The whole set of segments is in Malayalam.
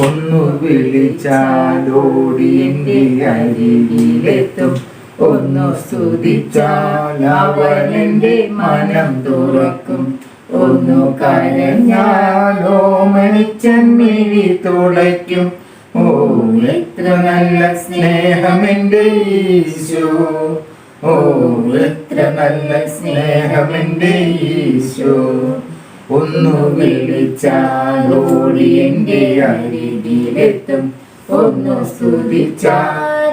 ഒന്നു വിളിച്ചാലോടി എന്റെ അരികിലെത്തും. ഒന്നു സ്തുതിച്ചാൽ അവൻ മനം തുറക്കും. ഒന്നു കരഞ്ഞാലോ തുടയ്ക്കും ഓ എത്ര നല്ല സ്നേഹമെന്റെ ഈശോ. ഓ എത്ര നല്ല സ്നേഹമെന്റെ ഈശോ. ഒന്നു വിളിച്ചോടി എന്റെ അരികിലെത്തും. ഒന്നു സ്തുതിച്ച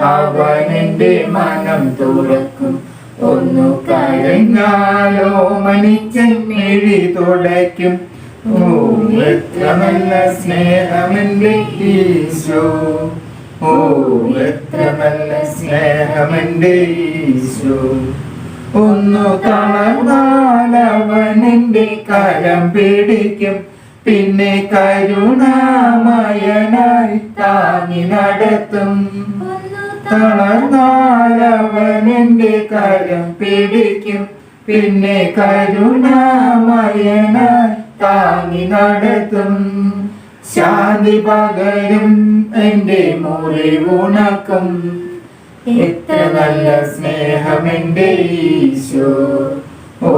അവൻ എന്റെ മനം തുറക്കും. ഒന്നു കരഞ്ഞാലോ മണിച്ചൻ മിഴി തുടയ്ക്കും. ഓ എത്ര നല്ല സ്നേഹമെന്റെ ഈശോ. ഓ എത്ര നല്ല സ്നേഹമെന്റെ ഈശോ. ഒന്നു തളർന്നാലവൻ എന്റെ കരം പിടിക്കും. പിന്നെ കരുണാമയനായി താങ്ങി നടത്തും. തളർന്നാലവൻ എന്റെ കരം പിടിക്കും. പിന്നെ കരുണാമയനായി താങ്ങി നടത്തും. ശാന്തി പകരും എന്റെ മുറിവുണക്കും എത്ര നല്ല സ്നേഹമെന്റെ ഈശോ. ഓ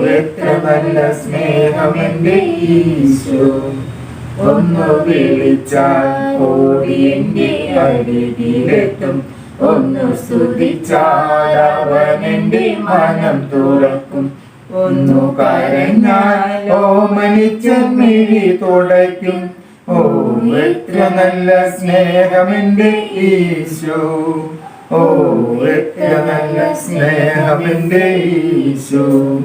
എത്ര നല്ല സ്നേഹമെന്റെ ഈശോ. ഒന്ന് വിളിച്ചാൽ ഓടി എന്റെ അരികിലെത്തും ഒന്നു സ്തുതിച്ചാൽ അവൻ എന്റെ മനം തുറക്കും. ഒന്നു കരഞ്ഞാൽ ഓമനിച്ച മിഴി തുടയ്ക്കും. ഓ എത്ര നല്ല സ്നേഹമെന്റെ ഈശോ. ഓ എത്ര നല്ല സ്നേഹമെന്റെ ഈശോ.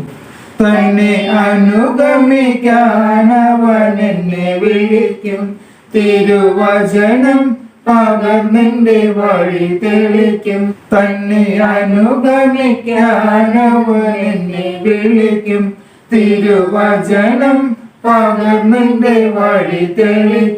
തന്നെ അനുഗമിക്കാനവനെന്നെ വിളിക്കും. തിരുവചനം പകർന്നെന്റെ വഴി തെളിക്കും. തന്നെ അനുഗമിക്കാനവനെന്നെ വിളിക്കും. തിരുവചനം പകർന്നെന്റെ വഴി തെളിക്കും.